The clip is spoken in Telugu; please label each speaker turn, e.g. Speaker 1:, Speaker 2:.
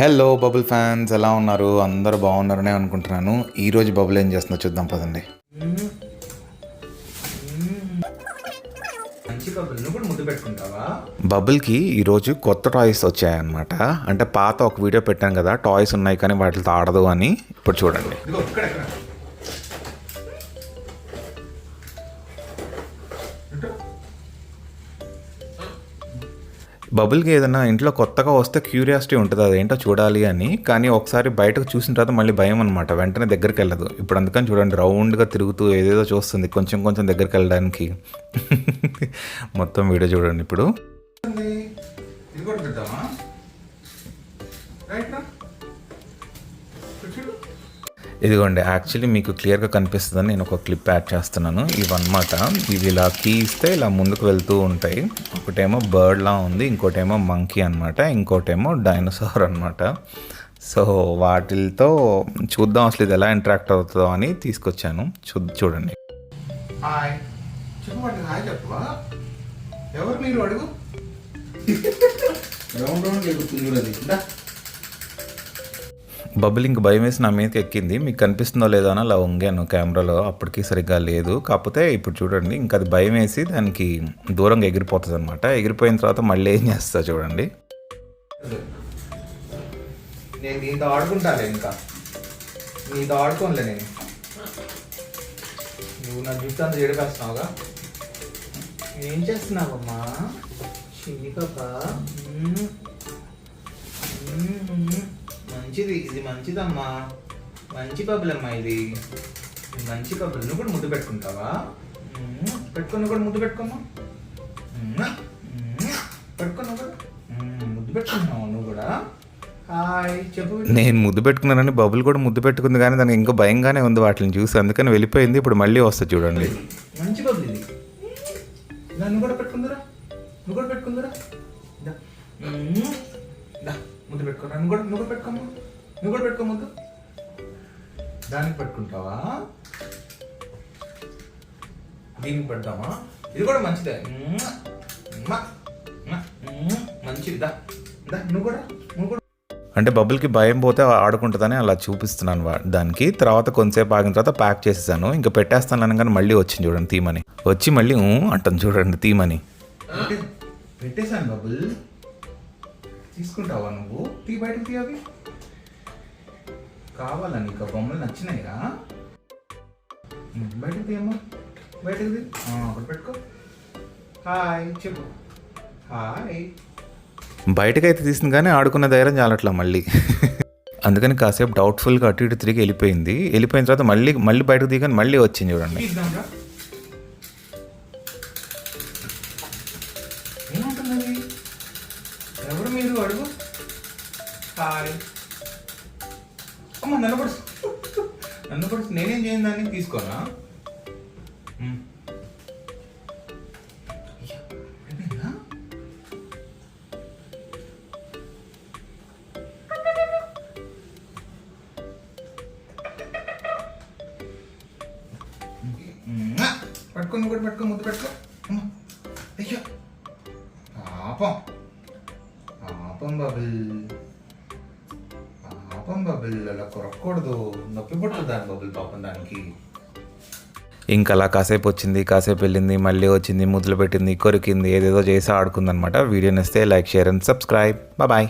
Speaker 1: హలో బబుల్ ఫ్యాన్స్ ఎలా ఉన్నారు? అందరూ బాగున్నారనే అనుకుంటున్నాను. ఈ రోజు బబుల్ ఏం చేస్తుందో చూద్దాం పదండి. బబుల్కి ఈరోజు కొత్త టాయ్స్ వచ్చాయన్నమాట. అంటే పాత ఒక వీడియో పెట్టాను కదా టాయ్స్ ఉన్నాయి కానీ వాటితో ఆడదు అని. ఇప్పుడు చూడండి. బబుల్కి ఏదైనా ఇంట్లో కొత్తగా వస్తే క్యూరియాసిటీ ఉంటుంది అదేంటో చూడాలి అని. కానీ ఒకసారి బయటకు చూసిన తర్వాత మళ్ళీ భయం అనమాట వెంటనే దగ్గరికి వెళ్ళదు. ఇప్పుడు అందుకని చూడండి రౌండ్గా తిరుగుతూ ఏదేదో చూస్తుంది కొంచెం కొంచెం దగ్గరికి వెళ్ళడానికి. మొత్తం వీడియో చూడండి ఇప్పుడు.
Speaker 2: రైట్
Speaker 1: ఇదిగోండి యాక్చువల్లీ మీకు క్లియర్గా కనిపిస్తుందని నేను ఒక క్లిప్ యాడ్ చేస్తున్నాను. ఇవన్నమాట. ఇవి ఇలా కీ ఇస్తే ఇలా ముందుకు వెళ్తూ ఉంటాయి. ఒకటేమో బర్డ్లా ఉంది ఇంకోటేమో మంకీ అనమాట ఇంకోటేమో డైనోసార్ అనమాట సో వాటితో చూద్దాం అసలు ఇది ఎలా ఇంటరాక్ట్ అవుతుందో అని తీసుకొచ్చాను. చూ చూడండి.
Speaker 2: హాయ్ చెప్పు వాటికి హాయ్ చెప్పవా? ఎవరు మీరు అడుగు? రౌండ్ రౌండ్
Speaker 1: బబుల్ ఇంక భయం వేసి నా మీదకి ఎక్కింది. మీకు కనిపిస్తుందో లేదో అని అలా వంగాను కెమెరాలో. అప్పటికి సరిగ్గా లేదు. కాకపోతే ఇప్పుడు చూడండి ఇంకా అది భయం వేసి దానికి దూరంగా ఎగిరిపోతుంది అనమాట ఎగిరిపోయిన తర్వాత మళ్ళీ ఏం చేస్తా చూడండి.
Speaker 2: నేను ఇంకా. నీతో ఆడుకోనులే నేను. నువ్వు నా జుట్టు అంత చెడిపేస్తున్నావుగా ఏం చేస్తున్నావమ్మా? చిన్ని మంచిది ఇది మంచిదమ్మా మంచి బబ్బులమ్మా ఇది ఇది. మంచి బబ్బులు నువ్వు కూడా ముద్దు పెట్టుకుంటావా? మ్మ్. పెట్టుకో నువ్వు కూడా ముద్దు పెట్టుకోమ్మా. మ్మ్. మ్మ్. పెట్టుకో నువ్వు కూడా. ముద్దు పెట్టుకుంటున్నావు నువ్వు కూడా?
Speaker 1: నేను ముద్దు పెట్టుకున్నానని బబుల్ కూడా ముద్దు పెట్టుకుంది కానీ దానికి ఇంకా భయంగానే ఉంది వాటిని చూసి. అందుకని వెళ్ళిపోయింది ఇప్పుడు మళ్ళీ వస్తుంది చూడండి.
Speaker 2: మంచి బబ్బులు ఇది. నువ్వు కూడా పెట్టుకుందురా. నువ్వు కూడా పెట్టుకుందురా. దా. మ్మ్. దా, ముద్దు పెట్టుకోరా నువ్వు కూడా నువ్వు కూడా పెట్టుకోమ్మా నువ్వు కూడా పెట్టుకో ముద్దు దానికి పెట్టుకుంటావా? దీనికి పెడతామా ఇది కూడా మంచిదే. మంచిది. నువ్వు కూడా నువ్వు కూడా
Speaker 1: అంటే బబుల్కి భయం పోతే ఆడుకుంటుందని అలా చూపిస్తున్నాను దానికి. తర్వాత కొంతసేపు ఆగిన తర్వాత ప్యాక్ చేసేసాను. ఇంకా పెట్టేస్తాను అనగానే మళ్ళీ వచ్చింది చూడండి తీమని. వచ్చి మళ్ళీ ఊ అంటుంది చూడండి తీమని.
Speaker 2: పెట్టే- పెట్టేశాను బబుల్. తీసుకుంటావా నువ్వు? తీ బయటకు తీ అవి. కావాలా నీకు? ఆ బొమ్మలు నచ్చినాయిరా? ఉమ్, బయటకు తీయమ్మా బయటకు తీ. అక్కడ పెట్టుకో. హాయ్ చెప్పు. హాయ్.
Speaker 1: బయటకైతే తీసింది కానీ ఆడుకున్న ధైర్యం చాలట్లా మళ్ళీ. అందుకని కాసేపు డౌట్ఫుల్గా అటు ఇటు తిరిగి వెళ్ళిపోయింది. వెళ్ళిపోయిన తర్వాత మళ్ళీ మళ్ళీ బయటకు దిగాని మళ్ళీ వచ్చింది చూడండి.
Speaker 2: ఏమంటున్నది ఎవరు మీరు అడుగు? హాయ్ అమ్మ నన్ను పడుచు నన్ను పడుచు నేనేం చేయను దాన్ని? తీసుకోనా? ఉమ్. కూడా పట్టుకో ముద్దు పెట్టుకో. అమ్మ. అయ్యో. పాపం. పాపం బబుల్ పాపం బబుల్ అలా కొరకూడదు నొప్పి పుట్టదు దాని బబుల్ పాపం దానికి
Speaker 1: ఇంకా అలా కాసేపు వచ్చింది కాసేపు వెళ్ళింది మళ్ళీ వచ్చింది ముద్దులు పెట్టింది కొరికింది ఏదేదో చేసి ఆడుకుందనమాట వీడియో నచ్చితే like share and subscribe. Bye.